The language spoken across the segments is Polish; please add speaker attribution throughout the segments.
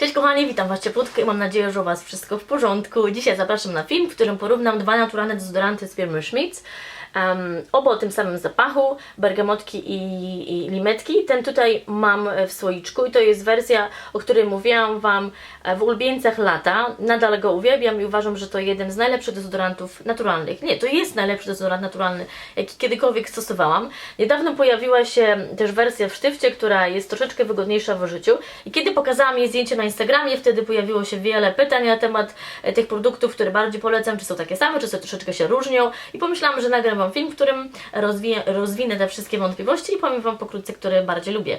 Speaker 1: Cześć kochani, witam Was cieplutko i mam nadzieję, że u Was wszystko w porządku. Dzisiaj zapraszam na film, w którym porównam dwa naturalne dezodoranty z firmy Schmitz. Um, oba o tym samym zapachu, bergamotki i, i limetki. Ten tutaj mam w słoiczku i to jest wersja, o której mówiłam Wam e, w ulubieńcach lata. Nadal go uwielbiam i uważam, że to jeden z najlepszych dezodorantów naturalnych. Nie, to jest najlepszy dezodorant naturalny, jaki kiedykolwiek stosowałam. Niedawno pojawiła się też wersja w sztywcie, która jest troszeczkę wygodniejsza w użyciu. I kiedy pokazałam jej zdjęcie na Instagramie, wtedy pojawiło się wiele pytań na temat e, tych produktów, które bardziej polecam, czy są takie same, czy są troszeczkę się różnią. I pomyślałam, że nagram Wam film, w którym rozwiję, rozwinę te wszystkie wątpliwości i powiem Wam pokrótce, które bardziej lubię.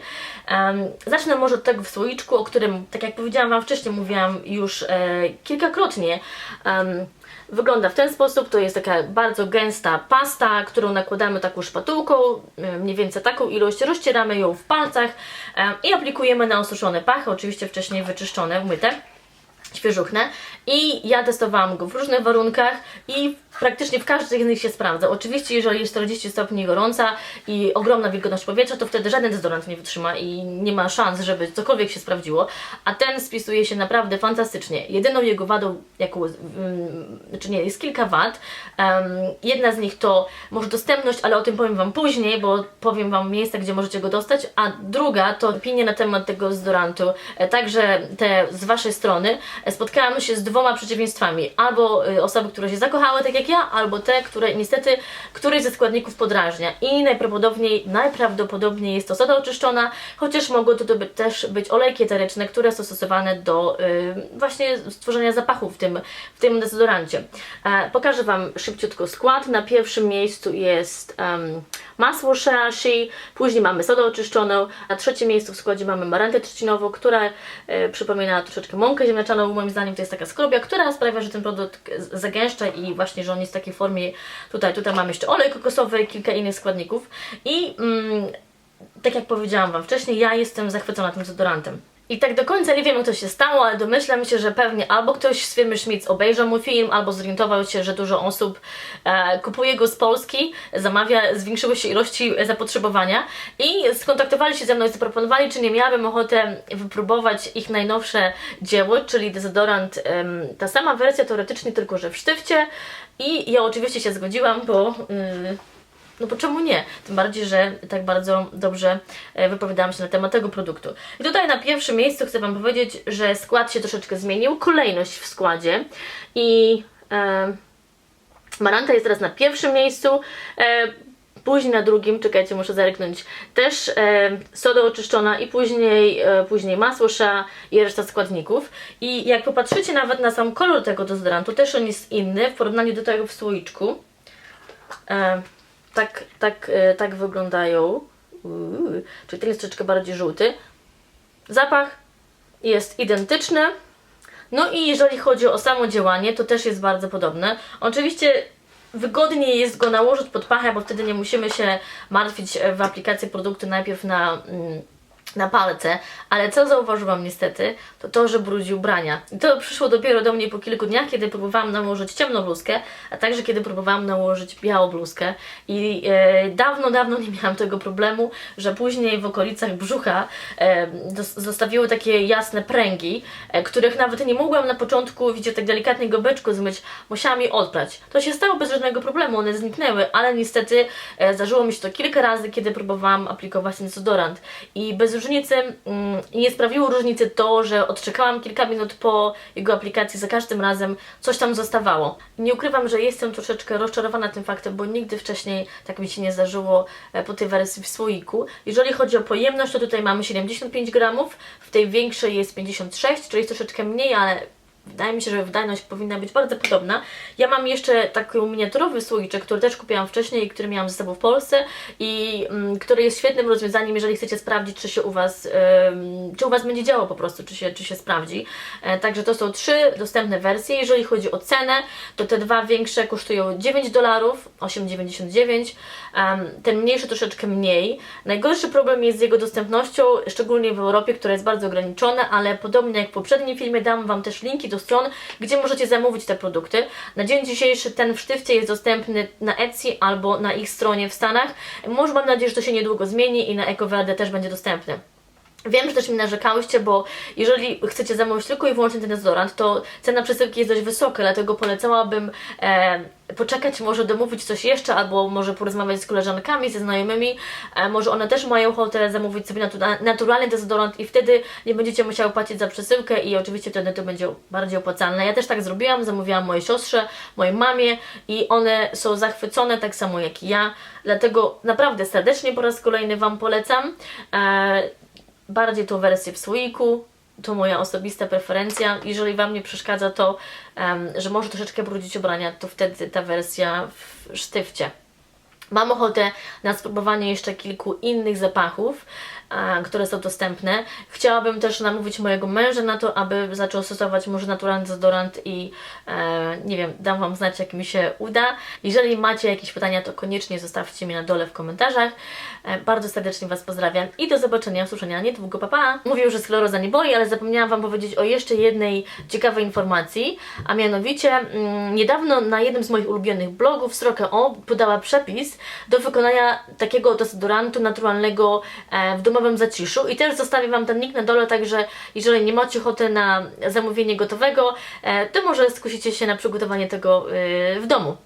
Speaker 1: Um, zacznę może od tego w słoiczku, o którym, tak jak powiedziałam Wam wcześniej, mówiłam już e, kilkakrotnie. Um, Wygląda w ten sposób, to jest taka bardzo gęsta pasta, którą nakładamy taką szpatułką, e, mniej więcej taką ilość, rozcieramy ją w palcach i aplikujemy na osuszone pachy, oczywiście wcześniej wyczyszczone, umyte świeżuchne i ja testowałam go w różnych warunkach i praktycznie w każdym z nich się sprawdza. Oczywiście jeżeli jest 40 stopni gorąca i ogromna wilgotność powietrza, to wtedy żaden dezodorant nie wytrzyma i nie ma szans, żeby cokolwiek się sprawdziło, a ten spisuje się naprawdę fantastycznie. Jedyną jego wadą, jaką, um, znaczy nie, jest kilka wad. Jedna z nich to może dostępność, ale o tym powiem Wam później, bo powiem Wam miejsca, gdzie możecie go dostać, a druga to opinie na temat tego dezodorantu, e, także te z Waszej strony. Spotkałam się z dwoma przeciwieństwami, albo y, osoby, które się zakochały, tak jak ja, albo te, które niestety któryś ze składników podrażnia i najprawdopodobniej, najprawdopodobniej jest to soda oczyszczona, chociaż mogą to też być olejki eteryczne, które są stosowane do y, właśnie stworzenia zapachu w tym, w tym dezodorancie. E, pokażę Wam szybciutko skład. Na pierwszym miejscu jest em, masło Sheashi, później mamy sodę oczyszczoną, na trzecim miejscu w składzie mamy marantę trzcinową, która e, przypomina troszeczkę mąkę ziemniaczaną, moim zdaniem to jest taka skrobia, która sprawia, że ten produkt zagęszcza i właśnie, że on jest w takiej formie, tutaj, tutaj mamy jeszcze olej kokosowy, kilka innych składników i mm, tak jak powiedziałam Wam wcześniej, ja jestem zachwycona tym dezodorantem. I tak do końca nie wiem, jak to się stało, ale domyślam się, że pewnie albo ktoś z firmy Schmitz obejrzał mój film, albo zorientował się, że dużo osób e, kupuje go z Polski, zamawia, zwiększyły się ilości zapotrzebowania i skontaktowali się ze mną i zaproponowali, czy nie miałabym ochotę wypróbować ich najnowsze dzieło, czyli dezodorant, em, ta sama wersja teoretycznie, tylko że w sztywcie i ja oczywiście się zgodziłam, bo... Yy, no bo czemu nie? Tym bardziej, że tak bardzo dobrze e, wypowiadałam się na temat tego produktu. I tutaj na pierwszym miejscu chcę Wam powiedzieć, że skład się troszeczkę zmienił, kolejność w składzie i e, Maranta jest teraz na pierwszym miejscu, e, później na drugim, czekajcie, muszę zerknąć, też e, soda oczyszczona i później, e, później masło sza i reszta składników. I jak popatrzycie nawet na sam kolor tego dezodorantu, też on jest inny w porównaniu do tego w słoiczku. E, tak, tak, e, tak wyglądają. Uuu, czyli ten jest troszeczkę bardziej żółty. Zapach jest identyczny. No i jeżeli chodzi o samo działanie, to też jest bardzo podobne. Oczywiście wygodniej jest go nałożyć pod pachę, bo wtedy nie musimy się martwić e, w aplikacji produktu najpierw na, mm, na palce, ale co zauważyłam niestety, to to, że brudzi ubrania. I to przyszło dopiero do mnie po kilku dniach, kiedy próbowałam nałożyć ciemną bluzkę, a także kiedy próbowałam nałożyć białą bluzkę i e, dawno, dawno nie miałam tego problemu, że później w okolicach brzucha e, zostawiły takie jasne pręgi, e, których nawet nie mogłam na początku, widzicie, tak delikatnie gobeczku zmyć, musiałam je odprać. To się stało bez żadnego problemu, one zniknęły, ale niestety e, zdarzyło mi się to kilka razy, kiedy próbowałam aplikować ten dezodorant i bez różnicy, mm, nie sprawiło różnicy to, że odczekałam kilka minut po jego aplikacji, za każdym razem coś tam zostawało. Nie ukrywam, że jestem troszeczkę rozczarowana tym faktem, bo nigdy wcześniej tak mi się nie zdarzyło e, po tej wersji w słoiku. Jeżeli chodzi o pojemność, to tutaj mamy 75 gramów, w tej większej jest 56, czyli troszeczkę mniej, ale Wydaje mi się, że wydajność powinna być bardzo podobna. Ja mam jeszcze taki miniaturowy słoiczek, który też kupiłam wcześniej i który miałam ze sobą w Polsce i mm, który jest świetnym rozwiązaniem, jeżeli chcecie sprawdzić, czy się u Was, czy u Was będzie działo po prostu, czy się, czy się sprawdzi. E, także to są trzy dostępne wersje. Jeżeli chodzi o cenę, to te dwa większe kosztują 9 dolarów, 8,99. Um, ten mniejszy troszeczkę mniej. Najgorszy problem jest z jego dostępnością, szczególnie w Europie, która jest bardzo ograniczona, ale podobnie jak w poprzednim filmie dam Wam też linki do stron, gdzie możecie zamówić te produkty. Na dzień dzisiejszy ten w sztywcie jest dostępny na Etsy albo na ich stronie w Stanach. Może mam nadzieję, że to się niedługo zmieni i na EcoVerde też będzie dostępny. Wiem, że też mi narzekałyście, bo jeżeli chcecie zamówić tylko i wyłącznie ten dezodorant, to cena przesyłki jest dość wysoka, dlatego polecałabym e, poczekać, może domówić coś jeszcze, albo może porozmawiać z koleżankami, ze znajomymi, e, może one też mają ochotę zamówić sobie natura naturalny dezodorant i wtedy nie będziecie musiały płacić za przesyłkę i oczywiście wtedy to będzie bardziej opłacalne. Ja też tak zrobiłam, zamówiłam mojej siostrze, mojej mamie i one są zachwycone tak samo jak i ja, dlatego naprawdę serdecznie po raz kolejny Wam polecam. E, bardziej tą wersję w słoiku. To moja osobista preferencja. Jeżeli Wam nie przeszkadza to, em, że może troszeczkę brudzić ubrania, to wtedy ta wersja w sztywcie. Mam ochotę na spróbowanie jeszcze kilku innych zapachów, które są dostępne. Chciałabym też namówić mojego męża na to, aby zaczął stosować może naturalny dezodorant i e, nie wiem, dam Wam znać, jak mi się uda. Jeżeli macie jakieś pytania, to koniecznie zostawcie mi na dole w komentarzach. E, bardzo serdecznie Was pozdrawiam i do zobaczenia, usłyszenia niedługo. Pa, pa! Mówił, że skleroza nie boli, ale zapomniałam Wam powiedzieć o jeszcze jednej ciekawej informacji, a mianowicie mm, niedawno na jednym z moich ulubionych blogów Sroka O podała przepis do wykonania takiego dezodorantu naturalnego e, w zaciszu i też zostawię Wam ten link na dole, także jeżeli nie macie ochoty na zamówienie gotowego, e, to może skusicie się na przygotowanie tego e, w domu.